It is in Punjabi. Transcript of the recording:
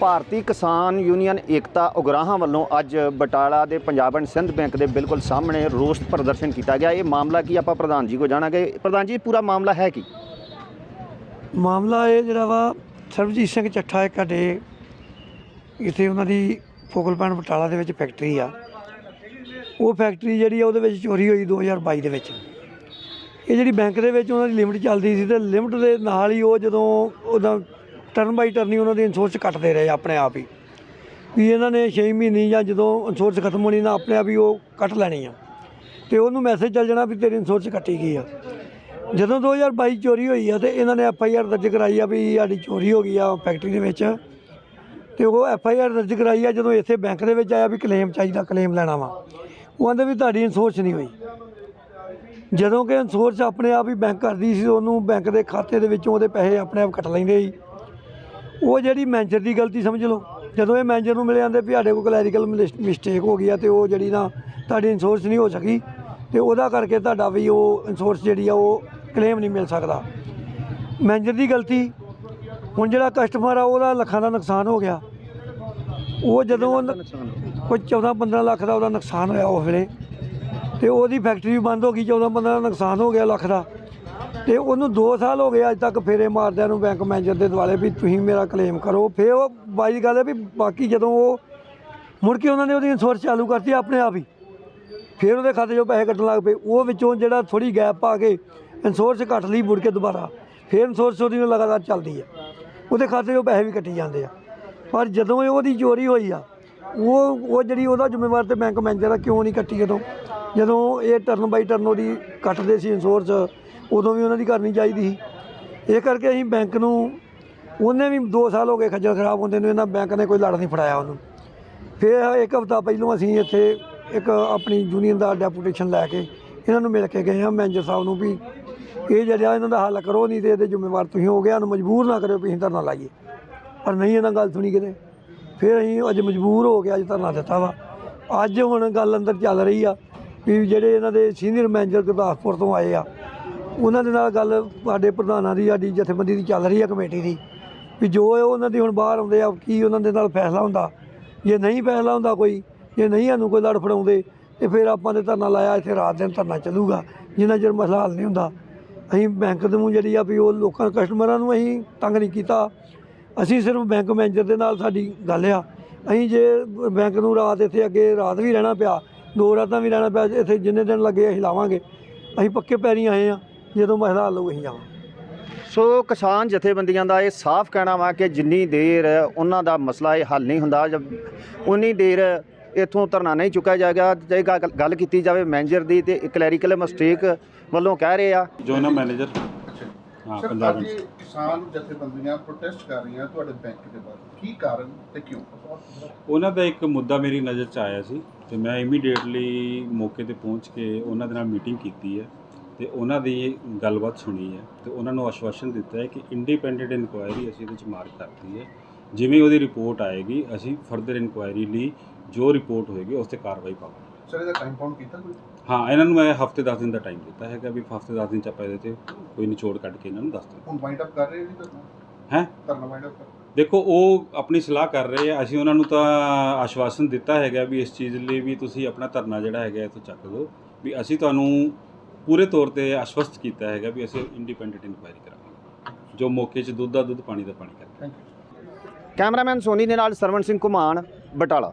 ਭਾਰਤੀ ਕਿਸਾਨ ਯੂਨੀਅਨ ਏਕਤਾ ਉਗਰਾਹਾਂ ਵੱਲੋਂ ਅੱਜ ਬਟਾਲਾ ਦੇ ਪੰਜਾਬ ਐਂਡ ਸਿੰਧ ਬੈਂਕ ਦੇ ਬਿਲਕੁਲ ਸਾਹਮਣੇ ਰੋਸ ਪ੍ਰਦਰਸ਼ਨ ਕੀਤਾ ਗਿਆ। ਇਹ ਮਾਮਲਾ ਕੀ ਆਪਾਂ ਪ੍ਰਧਾਨ ਜੀ ਕੋ ਜਾਣਾਂਗੇ। ਪ੍ਰਧਾਨ ਜੀ, ਪੂਰਾ ਮਾਮਲਾ ਹੈ ਕੀ? ਮਾਮਲਾ ਇਹ ਜਿਹੜਾ ਵਾ, ਸਰਬਜੀਤ ਸਿੰਘ ਚੱਠਾ ਇੱਕ ਸਾਡੇ ਇੱਥੇ ਉਹਨਾਂ ਦੀ ਫੋਕਲ ਪੁਆਇੰਟ ਬਟਾਲਾ ਦੇ ਵਿੱਚ ਫੈਕਟਰੀ ਆ। ਉਹ ਫੈਕਟਰੀ ਜਿਹੜੀ ਆ, ਉਹਦੇ ਵਿੱਚ ਚੋਰੀ ਹੋਈ 2022 ਦੇ ਵਿੱਚ। ਇਹ ਜਿਹੜੀ ਬੈਂਕ ਦੇ ਵਿੱਚ ਉਹਨਾਂ ਦੀ ਲਿਮਟ ਚੱਲਦੀ ਸੀ ਤੇ ਲਿਮਟ ਦੇ ਨਾਲ ਹੀ ਉਹ ਜਦੋਂ ਉਹਦਾ ਟਰਨ ਬਾਈ ਹੀ ਉਹਨਾਂ ਦੀ ਇੰਸ਼ੋਰੈਂਸ ਕੱਟਦੇ ਰਹੇ ਆਪਣੇ ਆਪ ਹੀ। ਵੀ ਇਹਨਾਂ ਨੇ 6 ਮਹੀਨੇ ਜਾਂ ਜਦੋਂ ਇੰਸ਼ੋਰੈਂਸ ਖਤਮ ਹੋਣੀ ਨਾ ਆਪਣੇ ਆਪ ਹੀ ਉਹ ਕੱਟ ਲੈਣੀ ਆ। ਤੇ ਉਹਨੂੰ ਮੈਸੇਜ ਚੱਲ ਜਾਣਾ ਵੀ ਤੇਰੀ ਇੰਸ਼ੋਰੈਂਸ ਕੱਟੀ ਗਈ ਆ। ਜਦੋਂ 2022 ਚੋਰੀ ਹੋਈ ਆ ਤੇ ਇਹਨਾਂ ਨੇ ਐਫ ਆਈ ਆਰ ਦਰਜ ਕਰਾਈ ਆ ਵੀ ਸਾਡੀ ਚੋਰੀ ਹੋ ਗਈ ਆ ਫੈਕਟਰੀ ਦੇ ਵਿੱਚ। ਤੇ ਉਹ ਐਫ ਆਈ ਆਰ ਦਰਜ ਕਰਾਈ ਆ ਜਦੋਂ ਇੱਥੇ ਬੈਂਕ ਦੇ ਵਿੱਚ ਆਇਆ ਵੀ ਕਲੇਮ ਚਾਹੀਦਾ ਕਲੇਮ ਲੈਣਾ ਵਾ। ਉਹ ਕਹਿੰਦੇ ਵੀ ਤੁਹਾਡੀ ਇੰਸ਼ੋਰੈਂਸ ਨਹੀਂ ਹੋਈ। ਜਦੋਂ ਕਿ ਇੰਸ਼ੋਰੈਂਸ ਆਪਣੇ ਆਪ ਹੀ ਬੈਂਕ ਕਰਦੀ ਸੀ, ਉਹਨੂੰ ਬੈਂਕ ਦੇ ਖਾਤੇ ਦੇ ਵਿੱਚੋਂ ਉਹਦੇ ਪੈਸੇ ਆਪਣੇ ਆਪ ਕੱਟ ਲੈਂਦੇ ਸੀ। ਉਹ ਜਿਹੜੀ ਮੈਨੇਜਰ ਦੀ ਗਲਤੀ ਸਮਝ ਲਓ। ਜਦੋਂ ਇਹ ਮੈਨੇਜਰ ਨੂੰ ਮਿਲੇ ਜਾਂਦੇ ਵੀ ਸਾਡੇ ਕੋਲ ਕਲੈਰੀਕਲ ਮਿਸਟੇਕ ਹੋ ਗਈ ਆ ਤੇ ਉਹ ਜਿਹੜੀ ਨਾ ਤੁਹਾਡੀ ਇੰਸ਼ੋਰੈਂਸ ਨਹੀਂ ਹੋ ਸਕੀ ਤੇ ਉਹਦਾ ਕਰਕੇ ਤੁਹਾਡਾ ਵੀ ਉਹ ਇੰਸ਼ੋਰੈਂਸ ਜਿਹੜੀ ਆ ਉਹ ਕਲੇਮ ਨਹੀਂ ਮਿਲ ਸਕਦਾ। ਮੈਨੇਜਰ ਦੀ ਗਲਤੀ ਹੁਣ ਜਿਹੜਾ ਕਸਟਮਰ ਆ ਉਹਦਾ ਲੱਖਾਂ ਦਾ ਨੁਕਸਾਨ ਹੋ ਗਿਆ। ਉਹ ਜਦੋਂ ਉਹ ਕੋਈ 14 15 ਲੱਖ ਦਾ ਉਹਦਾ ਨੁਕਸਾਨ ਹੋਇਆ ਉਸ ਵੇਲੇ। ਤੇ ਉਹਦੀ ਫੈਕਟਰੀ ਬੰਦ ਹੋ ਗਈ 14 15 ਦਾ ਨੁਕਸਾਨ ਹੋ ਗਿਆ ਲੱਖ ਦਾ। ਤੇ ਉਹਨੂੰ 2 ਸਾਲ ਹੋ ਗਏ ਅੱਜ ਤੱਕ ਫੇਰੇ ਮਾਰਦਿਆਂ ਨੂੰ ਬੈਂਕ ਮੈਨੇਜਰ ਦੇ ਦੁਆਲੇ ਵੀ ਤੁਸੀਂ ਮੇਰਾ ਕਲੇਮ ਕਰੋ। ਫਿਰ ਉਹ ਬਾਈ ਗੱਲ ਹੈ ਵੀ ਬਾਕੀ ਜਦੋਂ ਉਹ ਮੁੜ ਕੇ ਉਹਨਾਂ ਨੇ ਉਹਦੀ ਇੰਸ਼ੋਰੈਂਸ ਚਾਲੂ ਕਰਤੀ ਆਪਣੇ ਆਪ ਹੀ। ਫਿਰ ਉਹਦੇ ਖਾਤੇ 'ਚੋਂ ਪੈਸੇ ਕੱਟਣ ਲੱਗ ਪਏ। ਉਹ ਵਿੱਚੋਂ ਜਿਹੜਾ ਥੋੜੀ ਗੈਪ ਪਾ ਕੇ ਇੰਸ਼ੋਰੈਂਸ ਕੱਟ ਲਈ ਮੁੜ ਕੇ ਦੁਬਾਰਾ। ਫਿਰ ਇੰਸ਼ੋਰੈਂਸ ਉਹਦੀ ਲਗਾਤਾਰ ਚੱਲਦੀ ਆ। ਉਹਦੇ ਖਾਤੇ 'ਚੋਂ ਪੈਸੇ ਵੀ ਕੱਟੀ ਜਾਂਦੇ ਆ। ਪਰ ਜਦੋਂ ਉਹਦੀ ਚੋਰੀ ਹੋਈ ਆ, ਉਹ ਉਹ ਜਿਹੜੀ ਉਹਦਾ ਜ਼ਿੰਮੇਵਾਰ ਤੇ ਬੈਂਕ ਮੈਨੇਜਰ ਆ, ਕਿਉਂ ਨਹੀਂ ਕੱਟੀ ਜਦੋਂ? ਜਦੋਂ ਇਹ ਟਰਨ ਬਾਈ ਟਰਨ ਉਹਦੀ ਕੱਟਦੇ ਸੀ ਇੰਸ਼ੋਰੈਂਸ ਉਦੋਂ ਵੀ ਉਹਨਾਂ ਦੀ ਕਰਨੀ ਚਾਹੀਦੀ ਸੀ। ਇਹ ਕਰਕੇ ਅਸੀਂ ਬੈਂਕ ਨੂੰ ਉਹਨੇ ਵੀ 2 ਸਾਲ ਹੋ ਗਏ ਖੱਜਲ ਖਰਾਬ ਹੁੰਦੇ ਨੂੰ ਇਹਨਾਂ ਬੈਂਕ ਨੇ ਕੋਈ ਲੜ ਨਹੀਂ ਫੜਾਇਆ ਉਹਨੂੰ। ਫਿਰ ਇੱਕ ਹਫਤਾ ਪਹਿਲੋਂ ਅਸੀਂ ਇੱਥੇ ਇੱਕ ਆਪਣੀ ਯੂਨੀਅਨ ਦਾ ਡੈਪੂਟੇਸ਼ਨ ਲੈ ਕੇ ਇਹਨਾਂ ਨੂੰ ਮਿਲ ਕੇ ਗਏ ਹਾਂ ਮੈਨੇਜਰ ਸਾਹਿਬ ਨੂੰ ਵੀ। ਇਹ ਜਿਹੜਾ ਇਹਨਾਂ ਦਾ ਹੱਲ ਕਰੋ ਨਹੀਂ ਤੇ ਇਹਦੇ ਜ਼ਿੰਮੇਵਾਰ ਤੁਸੀਂ ਹੋ ਗਿਆ ਨੂੰ ਮਜਬੂਰ ਨਾ ਕਰਿਓ ਵੀ ਅਸੀਂ ਧਰਨਾ ਲਾਈਏ। ਪਰ ਨਹੀਂ ਇਹਨਾਂ ਗੱਲ ਸੁਣੀ ਕਿਤੇ। ਫਿਰ ਅਸੀਂ ਅੱਜ ਮਜਬੂਰ ਹੋ ਕੇ ਅੱਜ ਧਰਨਾ ਦਿੱਤਾ ਵਾ। ਅੱਜ ਹੁਣ ਗੱਲ ਅੰਦਰ ਚੱਲ ਰਹੀ ਆ। ਵੀ ਜਿਹੜੇ ਇਹਨਾਂ ਦੇ ਸੀਨੀਅਰ ਮੈਨੇਜਰ ਗੁਰਦਾਸਪੁਰ ਤੋਂ ਆਏ ਆ, ਉਹਨਾਂ ਦੇ ਨਾਲ ਗੱਲ ਸਾਡੇ ਪ੍ਰਧਾਨਾਂ ਦੀ, ਸਾਡੀ ਜਥੇਬੰਦੀ ਦੀ ਚੱਲ ਰਹੀ ਆ, ਕਮੇਟੀ ਦੀ। ਵੀ ਜੋ ਉਹਨਾਂ ਦੀ ਹੁਣ ਬਾਹਰ ਆਉਂਦੇ ਆ, ਕੀ ਉਹਨਾਂ ਦੇ ਨਾਲ ਫੈਸਲਾ ਹੁੰਦਾ? ਜੇ ਨਹੀਂ ਫੈਸਲਾ ਹੁੰਦਾ ਕੋਈ, ਜੇ ਨਹੀਂ ਸਾਨੂੰ ਕੋਈ ਲੜ ਫੜਾਉਂਦੇ, ਤੇ ਫਿਰ ਆਪਾਂ ਨੇ ਧਰਨਾ ਲਾਇਆ, ਇੱਥੇ ਰਾਤ ਦਿਨ ਧਰਨਾ ਚੱਲੂਗਾ। ਜਿੰਨਾ ਚਿਰ ਮਸਲਾ ਹੱਲ ਨਹੀਂ ਹੁੰਦਾ। ਅਸੀਂ ਬੈਂਕ ਨੂੰ ਜਿਹੜੀ ਆ ਵੀ ਉਹ ਲੋਕਾਂ, ਕਸਟਮਰਾਂ ਨੂੰ ਅਸੀਂ ਤੰਗ ਨਹੀਂ ਕੀਤਾ। ਅਸੀਂ ਸਿਰਫ ਬੈਂਕ ਮੈਨੇਜਰ ਦੇ ਨਾਲ ਸਾਡੀ ਗੱਲ ਆ। ਅਸੀਂ ਜੇ ਬੈਂਕ ਨੂੰ ਰਾਤ ਇੱਥੇ ਅੱਗੇ ਰਾਤ ਵੀ ਰਹਿਣਾ ਪਿਆ ਦੋ ਰਾਤਾਂ ਵੀ ਰਹਿਣਾ ਪਿਆ ਇੱਥੇ ਜਿੰਨੇ ਦਿਨ ਲੱਗੇ ਅਸੀਂ ਲਾਵਾਂਗੇ। ਅਸੀਂ ਪੱਕੇ ਪੈਰੀਂ ਆਏ ਆ ਜਦੋਂ ਮਸਲਾ ਹੱਲ ਹੋਊ ਅਸੀਂ ਜਾਵਾਂਗੇ ਸੋ ਕਿਸਾਨ ਜਥੇਬੰਦੀਆਂ ਦਾ ਇਹ ਸਾਫ਼ ਕਹਿਣਾ ਵਾ ਕਿ ਜਿੰਨੀ ਦੇਰ ਉਹਨਾਂ ਦਾ ਮਸਲਾ ਇਹ ਹੱਲ ਨਹੀਂ ਹੁੰਦਾ ਜਦ ਉਨੀ ਦੇਰ ਇਥੋਂ ਧਰਨਾ ਨਹੀਂ ਚੁੱਕਿਆ ਜਾਏਗਾ। ਜੇ ਗੱਲ- ਕੀਤੀ ਜਾਵੇ ਮੈਨੇਜਰ ਦੀ ਤੇ ਕਲੈਰੀਕਲ ਮਿਸਟੇਕ ਵੱਲੋਂ ਕਹਿ ਰਹੇ ਆ। ਜੋਨਾ ਮੈਨੇਜਰ ਹਾਂ ਪੰਜਾਬ ਅੱਜ ਵਿੱਚ ਕਿਸਾਨ ਜਥੇਬੰਦੀਆਂ ਪ੍ਰੋਟੈਸਟ ਕਰ ਰਹੀਆਂ ਤੁਹਾਡੇ ਬੈਂਕ ਦੇ ਬਾਰੇ। ਕੀ ਕਾਰਨ ਤੇ ਕਿਉਂ? ਉਹਨਾਂ ਦਾ ਇੱਕ ਮੁੱਦਾ ਮੇਰੀ ਨਜ਼ਰ 'ਚ ਆਇਆ ਸੀ ਤੇ ਮੈਂ ਇਮੀਡੀਏਟਲੀ ਮੌਕੇ ਤੇ ਪਹੁੰਚ ਕੇ ਉਹਨਾਂ ਦੇ ਨਾਲ ਮੀਟਿੰਗ ਕੀਤੀ ਹੈ ਤੇ ਉਹਨਾਂ ਦੀ ਗੱਲਬਾਤ ਸੁਣੀ ਹੈ ਤੇ ਉਹਨਾਂ ਨੂੰ ਆਸ਼ਵਾਸਨ ਦਿੱਤਾ ਹੈ ਕਿ ਇੰਡੀਪੈਂਡੈਂਟ ਇਨਕੁਆਇਰੀ ਅਸੀਂ ਇਹਦੇ 'ਚ ਮਾਰਕ ਕਰਤੀ ਹੈ। ਜਿਵੇਂ ਉਹਦੀ ਰਿਪੋਰਟ ਆਏਗੀ ਅਸੀਂ ਫਰਦਰ ਇਨਕੁਆਇਰੀ ਲਈ ਜੋ ਰਿਪੋਰਟ ਹੋਏਗੀ ਉਸ ਤੇ ਕਾਰਵਾਈ ਪਾਵਾਂਗੇ। ਸਰ ਇਹਦਾ ਟਾਈਮ ਬਾਉਂਡ ਕੀਤਾ ਕੋਈ? ਹਾਂ ਇਹਨਾਂ ਨੂੰ ਮੈਂ ਹਫ਼ਤੇ 10 ਦਿਨ ਦਾ ਟਾਈਮ ਦਿੱਤਾ ਹੈਗਾ ਵੀ ਹਫ਼ਤੇ 10 ਦਿਨ ਚ ਆਪਾਂ ਇਹਦੇ ਤੇ ਕੋਈ ਨਿਚੋੜ ਕੱਢ ਕੇ ਇਹਨਾਂ ਨੂੰ ਦੱਸ ਦਿੰਦੇ ਹੁਣ ਵਾਈਂਡ ਅਪ ਕਰ ਰਹੇ ਜੀ ਧਰਨਾ? ਹੈਂ? ਧਰਨਾ ਵਾਈਂਡ ਅਪ ਦੇਖੋ ਉਹ ਆਪਣੀ ਸਲਾਹ ਕਰ ਰਹੇ ਆ। ਅਸੀਂ ਉਹਨਾਂ ਨੂੰ ਤਾਂ ਆਸ਼ਵਾਸਨ ਦਿੱਤਾ ਹੈਗਾ ਵੀ ਇਸ ਚੀਜ਼ ਲਈ ਵੀ ਤੁਸੀਂ ਆਪਣਾ ਧਰਨਾ ਜਿਹੜਾ ਹੈਗਾ ਇਹ ਤੋਂ ਚੱਕ ਦਿਓ ਵੀ ਅਸੀਂ ਤੁਹਾਨੂੰ ਪੂਰੇ ਤੌਰ ਤੇ ਆਸ਼ਵਸਤ ਕੀਤਾ ਹੈਗਾ ਵੀ ਅਸੀਂ ਇੰਡੀਪੈਂਡੈਂਟ ਇਨਕੁਆਇਰੀ ਕਰਾਂਗੇ। ਜੋ ਮੌਕੇ 'ਚ ਦੁੱਧ ਦਾ ਦੁੱਧ ਪਾਣੀ ਦਾ ਪਾਣੀ ਯੂ ਕੈਮਰਾਮੈਨ ਸੋਨੀ ਦੇ ਨਾਲ ਸਰਵਣ ਸਿੰਘ ਘੁਮਾਣ ਬਟਾਲਾ।